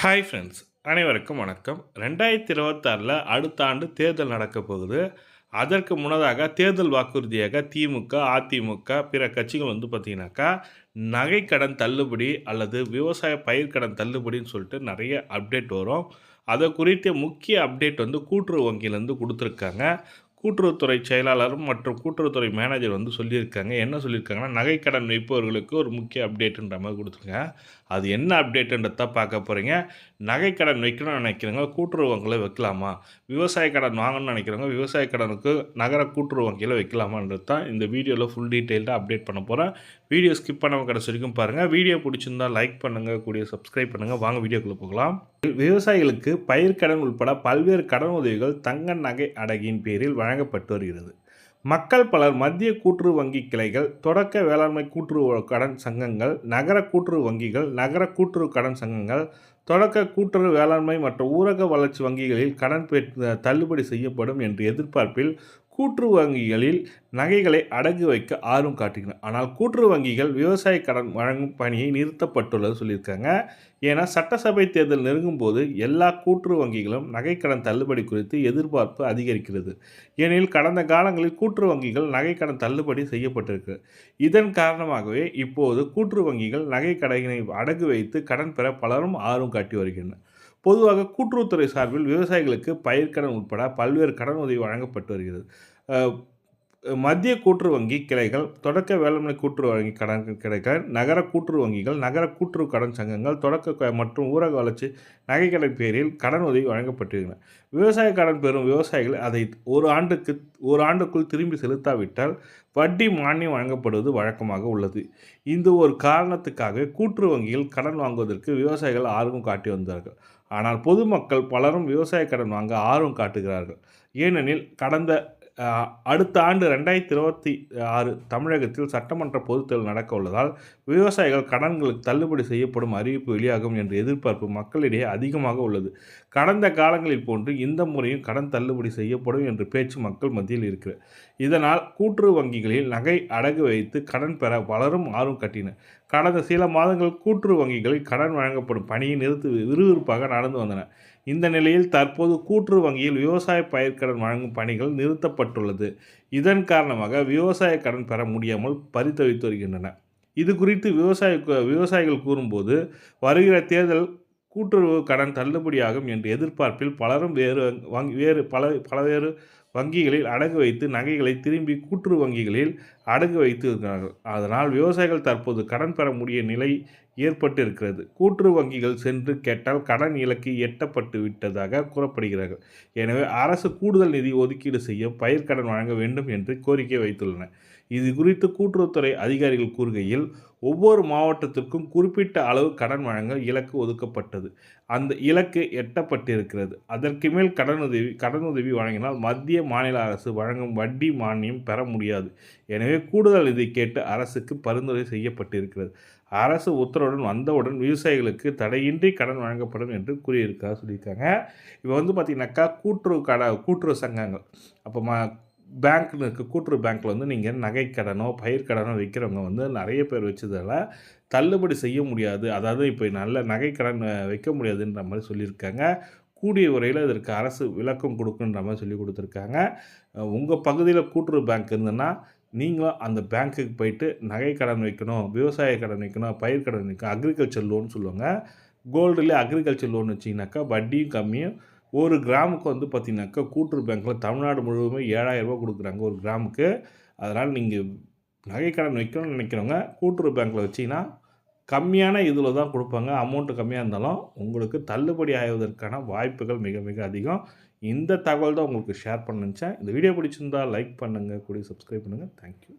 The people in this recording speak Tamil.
ஹாய் ஃப்ரெண்ட்ஸ் அனைவருக்கும் வணக்கம். ரெண்டாயிரத்தி இருபத்தாறில் அடுத்த ஆண்டு தேர்தல் நடக்கப் போகுது. அதற்கு முன்னதாக தேர்தல் வாக்குறுதியாக திமுக அதிமுக பிற கட்சிகள் வந்து பார்த்திங்கனாக்கா நகைக்கடன் தள்ளுபடி அல்லது விவசாய பயிர்க்கடன் தள்ளுபடின்னு சொல்லிட்டு நிறைய அப்டேட் வரும். அதை குறித்த முக்கிய அப்டேட் வந்து கூட்டுறவு வங்கியிலேருந்து கொடுத்துருக்காங்க. கூட்டுறவுத்துறை செயலாளரும் மற்றும் கூட்டுறவுத்துறை மேனேஜர் வந்து சொல்லியிருக்காங்க. என்ன சொல்லியிருக்காங்கன்னா நகைக்கடன் வைப்பவர்களுக்கு ஒரு முக்கிய அப்டேட்டுன்ற மாதிரி கொடுத்துருங்க அது என்ன அப்டேட்டுன்றத பார்க்க போகிறீங்க நகைக்கடன் வைக்கணும்னு நினைக்கிறவங்க கூட்டுறவு வங்கியில் வைக்கலாமா? விவசாய கடன் வாங்கணும்னு நினைக்கிறவங்க விவசாய கடனுக்கு நகர கூட்டுறவு வங்கியில் வைக்கலாமான்றது தான் இந்த வீடியோவில் ஃபுல் டீட்டெயில்டாக அப்டேட் பண்ண போகிறேன் வீடியோ ஸ்கிப் பண்ணாமல் கடைசி வரைக்கும் பாருங்கள் வீடியோ பிடிச்சிருந்தால் லைக் பண்ணுங்கள் கூடிய சப்ஸ்கிரைப் பண்ணுங்கள் வாங்க வீடியோக்குள்ளே போகலாம். விவசாயிகளுக்கு பயிர்க்கடன் உட்பட பல்வேறு கடன் உதவிகள் தங்க நகை அடகின் பேரில் வழங்கப்பட்டு வருகிறது. மக்கள் பலர் மத்திய கூட்டுறவு வங்கி கிளைகள் தொடக்க வேளாண்மை கூட்டுறவு கடன் சங்கங்கள் நகர கூட்டுறவு வங்கிகள் நகர கூட்டுறவு கடன் சங்கங்கள் தொடக்க கூட்டுறவு வேளாண்மை மற்றும் ஊரக வளர்ச்சி வங்கிகளில் கடன் தள்ளுபடி செய்யப்படும் என்று எதிர்பார்ப்பில் கூட்டுறவு வங்கிகளில் நகைகளை அடகு வைக்க ஆர்வம் காட்டுகின்றன. ஆனால் கூட்டுறவு வங்கிகள் விவசாய கடன் வழங்கும் பணியை நிறுத்தப்பட்டுள்ளது சொல்லியிருக்காங்க. ஏன்னா சட்டசபை தேர்தல் நெருங்கும் போது எல்லா கூட்டுறவு வங்கிகளும் நகைக்கடன் தள்ளுபடி குறித்து எதிர்பார்ப்பு அதிகரிக்கிறது. ஏனெனில் கடந்த காலங்களில் கூட்டுறவு வங்கிகள் நகைக்கடன் தள்ளுபடி செய்யப்பட்டிருக்கு இதன் காரணமாகவே இப்போது கூட்டுறவு வங்கிகள் நகை அடகு வைத்து கடன் பெற பலரும் ஆர்வம் காட்டி வருகின்றனர். பொதுவாக கூட்டுறவுத்துறை சார்பில் விவசாயிகளுக்கு பயிர்க்கடன் உட்பட பல்வேறு கடன் உதவி வழங்கப்பட்டு வருகிறது. மத்திய கூட்டுறவு வங்கி கிளைகள் தொடக்க வேளாண்மை கூட்டுறவு வங்கி கடன் கிளைகள் நகர கூட்டுறவு வங்கிகள் நகர கூட்டுறவு கடன் சங்கங்கள் தொடக்க மற்றும் ஊரக வளர்ச்சி நகை கடன் பேரில் கடன் உதவி வழங்கப்பட்டிருக்கின்றன. விவசாய கடன் பெறும் விவசாயிகள் அதை ஒரு ஆண்டுக்கு ஒரு ஆண்டுக்குள் திரும்பி செலுத்தாவிட்டால் வட்டி மானியம் வழங்கப்படுவது வழக்கமாக உள்ளது. இந்த ஒரு காரணத்துக்காக கூட்டுறவு வங்கியில் கடன் வாங்குவதற்கு விவசாயிகள் ஆர்வம் காட்டி வந்தார்கள். ஆனால் பொதுமக்கள் பலரும் விவசாய கடன் வாங்க ஆர்வம் காட்டுகிறார்கள். ஏனெனில் கடந்த அடுத்த ஆண்டு ரெண்டாயிரத்தி இருபத்தி ஆறு தமிழகத்தில் சட்டமன்ற பொதுத்தேர்தல் நடக்க உள்ளதால் விவசாயிகள் கடன்களுக்கு தள்ளுபடி செய்யப்படும் அறிவிப்பு வெளியாகும் என்ற எதிர்பார்ப்பு மக்களிடையே அதிகமாக உள்ளது. கடந்த காலங்களில் போன்று இந்த முறையும் கடன் தள்ளுபடி செய்யப்படும் என்று பேச்சு மக்கள் மத்தியில் இருக்கிறது. இதனால் கூட்டுறவு வங்கிகளில் நகை அடகு வைத்து கடன் பெற பலரும் ஆர்வம் கட்டின. கடந்த சில மாதங்கள் கூட்டுறவு வங்கிகளில் கடன் வழங்கப்படும் பணியை நிறுத்து விறுவிறுப்பாக நடந்து வந்தன. இந்த நிலையில் தற்போது கூட்டுறவு வங்கியில் விவசாய பயிர்க்கடன் வழங்கும் பணிகள் நிறுத்தப்பட்டுள்ளது. இதன் காரணமாக விவசாய கடன் பெற முடியாமல் பரித்தவித்து வருகின்றன. இது குறித்து விவசாய விவசாயிகள் கூறும்போது வருகிற தேர்தல் கூட்டுறவு கடன் தள்ளுபடியாகும் என்ற எதிர்பார்ப்பில் பலரும் வேறு வங்கி வேறு பல பலவேறு வங்கிகளில் அடகு வைத்து நகைகளை திரும்பி கூட்டுறவு வங்கிகளில் அடகு வைத்து இருக்கிறார்கள். அதனால் விவசாயிகள் தற்போது கடன் பெற முடிய நிலை ஏற்பட்டு இருக்கிறது கூட்டுறவு வங்கிகள் சென்று கேட்டால் கடன் இலக்கு எட்டப்பட்டு விட்டதாக கூறப்படுகிறார்கள். எனவே அரசு கூடுதல் நிதி ஒதுக்கீடு செய்ய பயிர்க்கடன் வழங்க வேண்டும் என்று கோரிக்கை வைத்துள்ளன. இது குறித்து கூட்டுறவுத்துறை அதிகாரிகள் கூறுகையில் ஒவ்வொரு மாவட்டத்திற்கும் குறிப்பிட்ட அளவு கடன் வழங்க இலக்கு ஒதுக்கப்பட்டது. அந்த இலக்கு எட்டப்பட்டிருக்கிறது. அதற்கு மேல் கடனுதவி கடனுதவி வழங்கினால் மத்திய மாநில அரசு வழங்கும் வட்டி மானியம் பெற முடியாது. எனவே கூடுதல் நிதி கேட்டு அரசுக்கு பரிந்துரை செய்யப்பட்டிருக்கிறது. அரசு உத்தரவுடன் வந்தவுடன் விவசாயிகளுக்கு தடையின்றி கடன் வழங்கப்படும் என்று கூறியிருக்காங்க சொல்லியிருக்காங்க. இப்போ வந்து பார்த்திங்கனாக்கா கூட்டுறவு கடை கூட்டுறவு சங்கங்கள் அப்போ ம பேங்க்னு இருக்க கூட்டுறவு பேங்க்கில் வந்து நீங்கள் நகைக்கடனோ பயிர்க்கடனோ வைக்கிறவங்க வந்து நிறைய பேர் வச்சதால் தள்ளுபடி செய்ய முடியாது. அதாவது இப்போ நல்ல நகைக்கடன் வைக்க முடியாதுன்ற மாதிரி சொல்லியிருக்காங்க. கூடிய உரையில் இதற்கு அரசு விளக்கம் கொடுக்குன்ற மாதிரி சொல்லி கொடுத்துருக்காங்க. உங்கள் பகுதியில் கூட்டுறவு பேங்க் இருந்ததுன்னா நீங்களும் அந்த பேங்க்குக்கு போயிட்டு நகை கடன் வைக்கணும் விவசாய கடன் வைக்கணும் பயிர் கடன் வைக்கணும் அக்ரிகல்ச்சர் லோன் சொல்லுவாங்க. கோல்டுலேயே அக்ரிகல்ச்சர் லோன் வச்சிங்கனாக்கா வட்டியும் கம்மியும் ஒரு கிராமுக்கு வந்து பார்த்திங்கனாக்கா கூட்டுறவு பேங்க்கில் தமிழ்நாடு முழுவதுமே ஏழாயிரரூபா கொடுக்குறாங்க ஒரு கிராமுக்கு. அதனால் நீங்கள் நகை கடன் வைக்கணும்னு நினைக்கிறவங்க கூட்டுறவு பேங்க்கில் வச்சிங்கன்னா கம்மியான இதில் தான் கொடுப்பாங்க. அமௌண்ட்டு கம்மியாக இருந்தாலும் உங்களுக்கு தள்ளுபடி ஆகுவதற்கான வாய்ப்புகள் மிக மிக அதிகம். இந்த தகவல் தான் உங்களுக்கு ஷேர் பண்ண நினச்சேன். இந்த வீடியோ பிடிச்சிருந்தால் லைக் பண்ணுங்கள் கூடிய சப்ஸ்கிரைப் பண்ணுங்கள் தேங்க்யூ